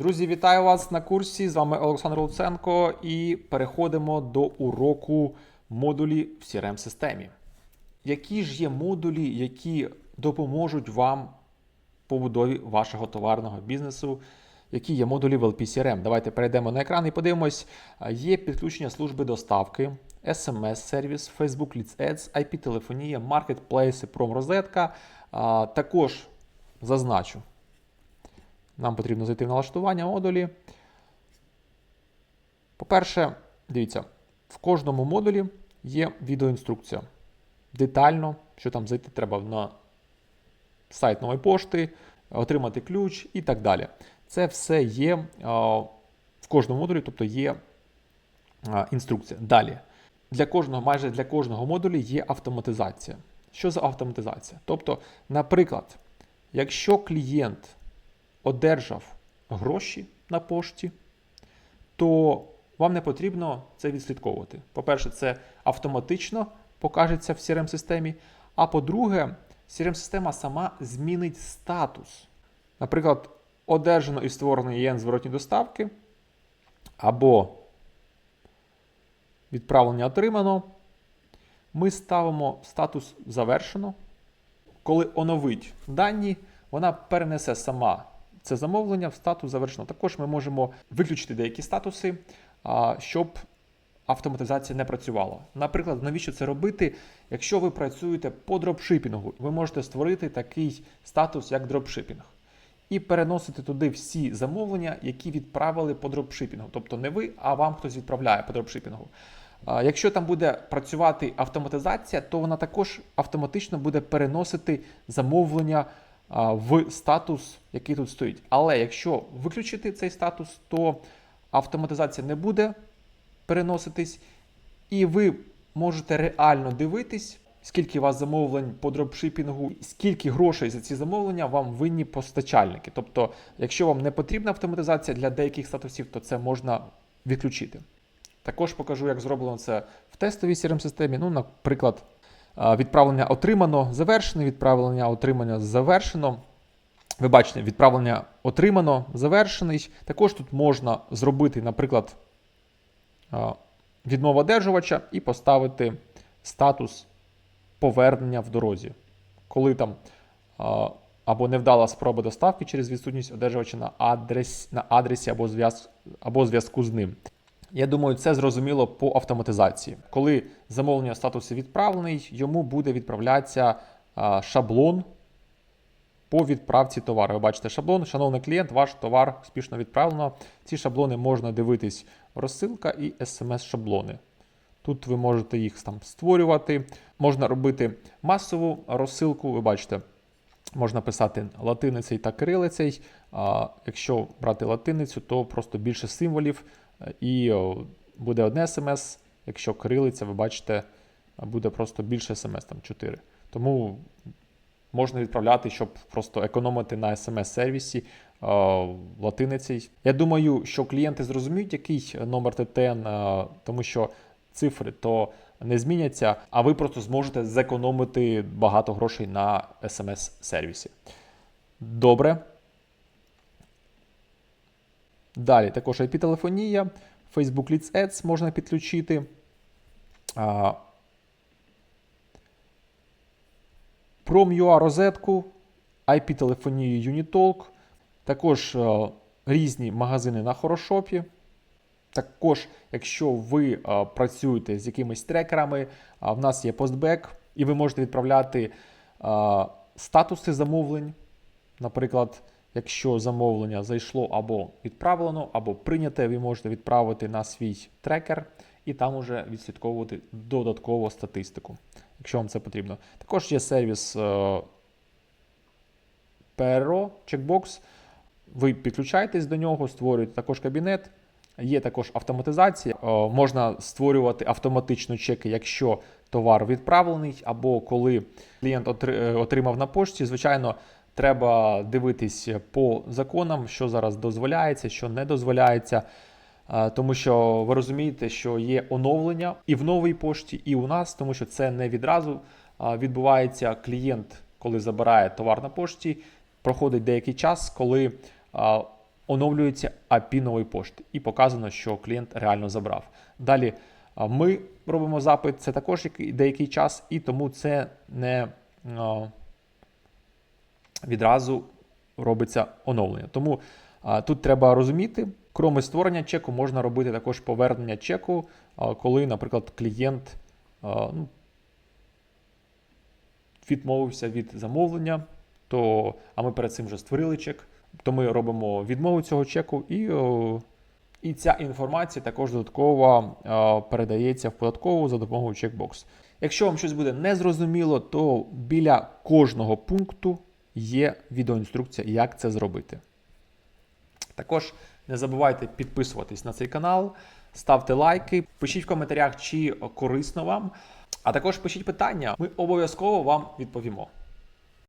Друзі, вітаю вас на курсі. З вами Олександр Луценко і переходимо до уроку модулі в crm системі Які ж є модулі, які допоможуть вам в побудові вашого товарного бізнесу? Які є модулі в LP CRM? Давайте перейдемо на екран і подивимось. Є підключення служби доставки, SMS-сервіс, Facebook Leads Ads, IP-телефонія, маркетплейси, промрозетка. Також зазначу, нам потрібно зайти в налаштування модулі. По-перше, дивіться, в кожному модулі є відеоінструкція. Детально, що там зайти треба на сайт нової пошти, отримати ключ і так далі. Це все є в кожному модулі, тобто є інструкція. Далі. Для кожного, майже для кожного модулі є автоматизація. Що за автоматизація? Тобто, наприклад, якщо клієнт одержав гроші на пошті, то вам не потрібно це відслідковувати. По-перше, це автоматично покажеться в crm системі А по-друге, crm система сама змінить статус. Наприклад, одержано і створений ЄН зворотні доставки, або відправлення отримано. Ми ставимо статус завершено. Коли оновить дані, вона перенесе сама це замовлення в статус завершено. Також ми можемо виключити деякі статуси, щоб автоматизація не працювала. Наприклад, навіщо це робити? Якщо ви працюєте по дропшипінгу, ви можете створити такий статус, як дропшипінг, і переносити туди всі замовлення, які відправили по дропшипінгу. Тобто не ви, а вам хтось відправляє по дропшипінгу. Якщо там буде працювати автоматизація, то вона також автоматично буде переносити замовлення в статус, який тут стоїть. Але якщо виключити цей статус, то автоматизація не буде переноситись, і ви можете реально дивитись, скільки у вас замовлень по дропшипінгу, скільки грошей за ці замовлення вам винні постачальники. Тобто, якщо вам не потрібна автоматизація для деяких статусів, то це можна відключити. Також покажу, як зроблено це в тестовій crm системі Ну, наприклад, відправлення отримано, завершено, відправлення отримання завершено. Ви бачите, відправлення отримано, завершений. Також тут можна зробити, наприклад, відмова одержувача і поставити статус повернення в дорозі. Коли там або невдала спроба доставки через відсутність одержувача на, адрес, на адресі або зв'яз- або зв'язку з ним. Я думаю, це зрозуміло по автоматизації. Коли замовлення статусу відправлений, йому буде відправлятися шаблон по відправці товару. Ви бачите шаблон, шановний клієнт, ваш товар успішно відправлено. Ці шаблони можна дивитись розсилка і смс-шаблони. Тут ви можете їх там створювати, можна робити масову розсилку. Ви бачите, можна писати латиницею та кирилицею. Якщо брати латиницю, то просто більше символів і буде одне смс. Якщо кирилиця, ви бачите, буде просто більше смс, там 4. Тому можна відправляти, щоб просто економити на смс-сервісі латиницею. Я думаю, що клієнти зрозуміють, який номер ТТН, е, тому що цифри то не зміняться, а ви просто зможете зекономити багато грошей на смс-сервісі. Добре. Далі також IP-телефонія, Facebook Leads Ads можна підключити. А, Prom.ua розетку, IP-телефонію Unitalk, також е, різні магазини на Хорошопі. Також, якщо ви е, працюєте з якимись трекерами, а в нас є постбек, і ви можете відправляти е, статуси замовлень. Наприклад, якщо замовлення зайшло або відправлено, або прийняте, ви можете відправити на свій трекер і там уже відслідковувати додатково статистику, якщо вам це потрібно. Також є сервіс е, PRO, Checkbox. Ви підключаєтесь до нього, створюєте також кабінет. Є також автоматизація. Е, Можна створювати автоматично чеки, якщо товар відправлений, або коли клієнт е, отримав на пошті. Звичайно, треба дивитись по законам, що зараз дозволяється, що не дозволяється. Тому що ви розумієте, що є оновлення і в новій пошті, і у нас, тому що це не відразу відбувається. Клієнт, коли забирає товар на пошті, проходить деякий час, коли оновлюється API нової пошти і показано, що клієнт реально забрав. Далі ми робимо запит, це також деякий час, і тому це не відразу робиться оновлення. Тому а, тут треба розуміти, крім створення чеку, можна робити також повернення чеку, а, коли, наприклад, клієнт а, ну, відмовився від замовлення, то, а ми перед цим вже створили чек, то ми робимо відмову цього чеку і. о, і ця інформація також додатково передається в податкову за допомогою чекбокс. Якщо вам щось буде незрозуміло, то біля кожного пункту є відеоінструкція, як це зробити. Також не забувайте підписуватись на цей канал, ставте лайки, пишіть в коментарях, чи корисно вам. А також пишіть питання, ми обов'язково вам відповімо.